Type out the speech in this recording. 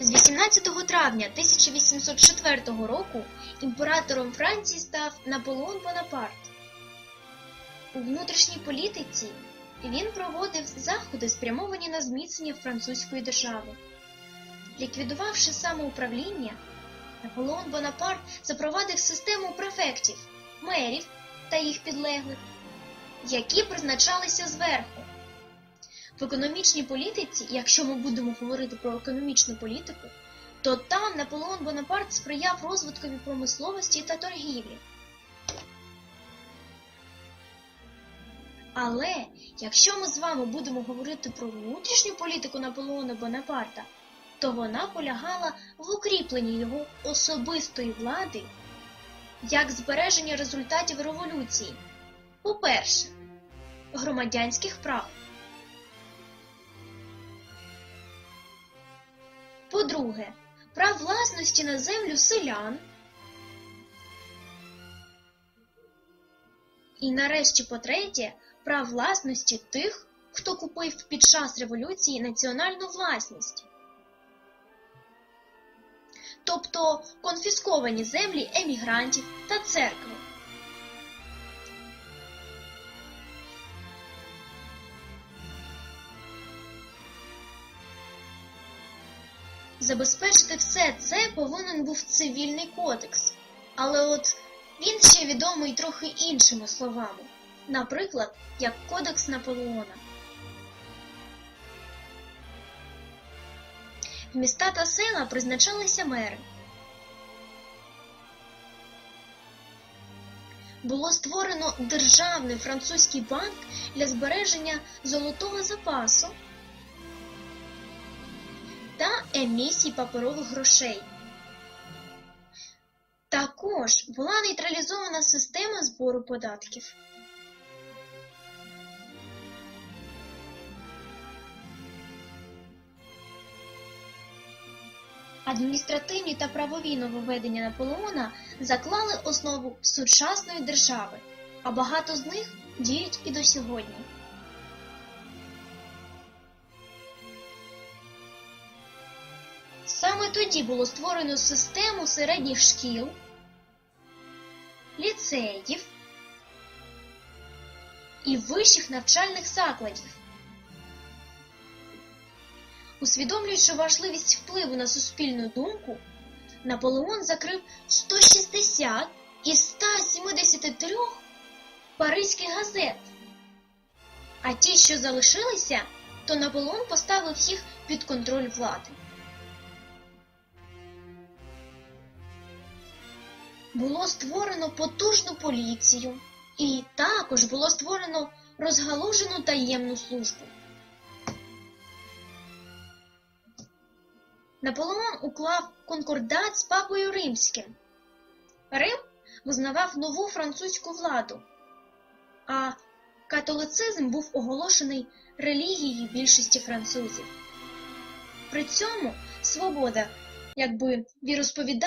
З 18 травня 1804 року імператором Франції став Наполеон Бонапарт. У внутрішній політиці він проводив заходи, спрямовані на зміцнення французької держави. Ліквідувавши самоуправління, Наполеон Бонапарт запровадив систему префектів, мерів та їх підлеглих, які призначалися зверху. В економічній політиці, якщо ми будемо говорити про економічну політику, то там Наполеон Бонапарт сприяв розвиткові промисловості та торгівлі. Але якщо ми з вами будемо говорити про внутрішню політику Наполеона Бонапарта, то вона полягала в укріпленні його особистої влади як збереження результатів революції. По-перше, громадянських прав. По-друге, прав власності на землю селян. І нарешті, по-третє, прав власності тих, хто купив під час революції національну власність. Тобто конфісковані землі емігрантів та церкви. Забезпечити все це повинен був цивільний кодекс, але от він ще відомий трохи іншими словами, наприклад, як Кодекс Наполеона. В міста та села призначалися мери. Було створено державний французький банк для збереження золотого запасу та емісій паперових грошей. Також була нейтралізована система збору податків. Адміністративні та правові нововведення Наполеона заклали основу сучасної держави, а багато з них діють і до сьогодні. Саме тоді було створено систему середніх шкіл, ліцеїв і вищих навчальних закладів. Усвідомлюючи важливість впливу на суспільну думку, Наполеон закрив 160 із 173 паризьких газет. А ті, що залишилися, то Наполеон поставив їх під контроль влади. Було створено потужну поліцію, і також було створено розгалужену таємну службу. Наполеон уклав конкордат з папою римським. Рим визнавав нову французьку владу, а католицизм був оголошений релігією більшості французів. При цьому свобода, якби віросповідання